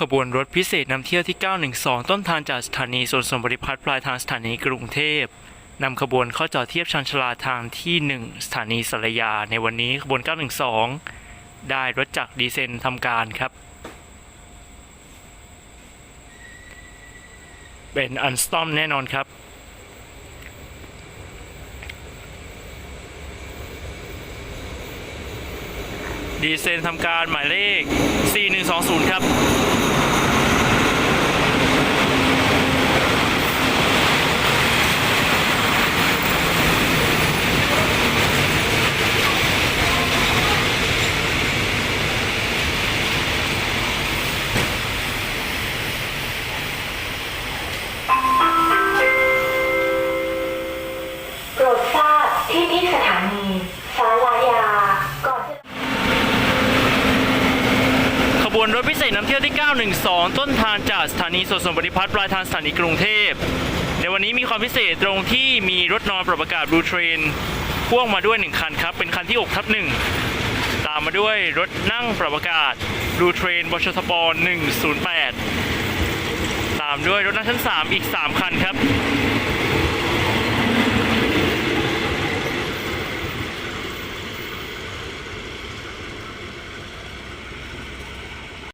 ขบวนรถพิเศษนำเที่ยวที่ 912 ต้นทางจากสถานีสวนสมบริพัตรปลายทางสถานีกรุงเทพนำขบวนเข้าจอดเทียบชานชาลาทางที่ 1 สถานีสารยา ในวันนี้ขบวน 912 ได้รถจักรดีเซลทำการครับ เป็นอันสตอมแน่นอนครับดีเซลทำการหมายเลข 4120 ครับ วนรถพิเศษนำเที่ยวที่ 912 ต้นทางจากสถานีสวนสมบริพัตรปลายทางสถานีกรุงเทพ ในวันนี้มีความพิเศษตรงที่มีรถนอนปรับอากาศบลูเทรนพ่วงมาด้วย 1 คันครับ เป็นคันที่ 6 ทับ 1 ตามมาด้วยรถนั่งปรับอากาศบลูเทรนบชทบ108 ตามด้วยรถนั่งชั้น 3 อีก 3 คันครับ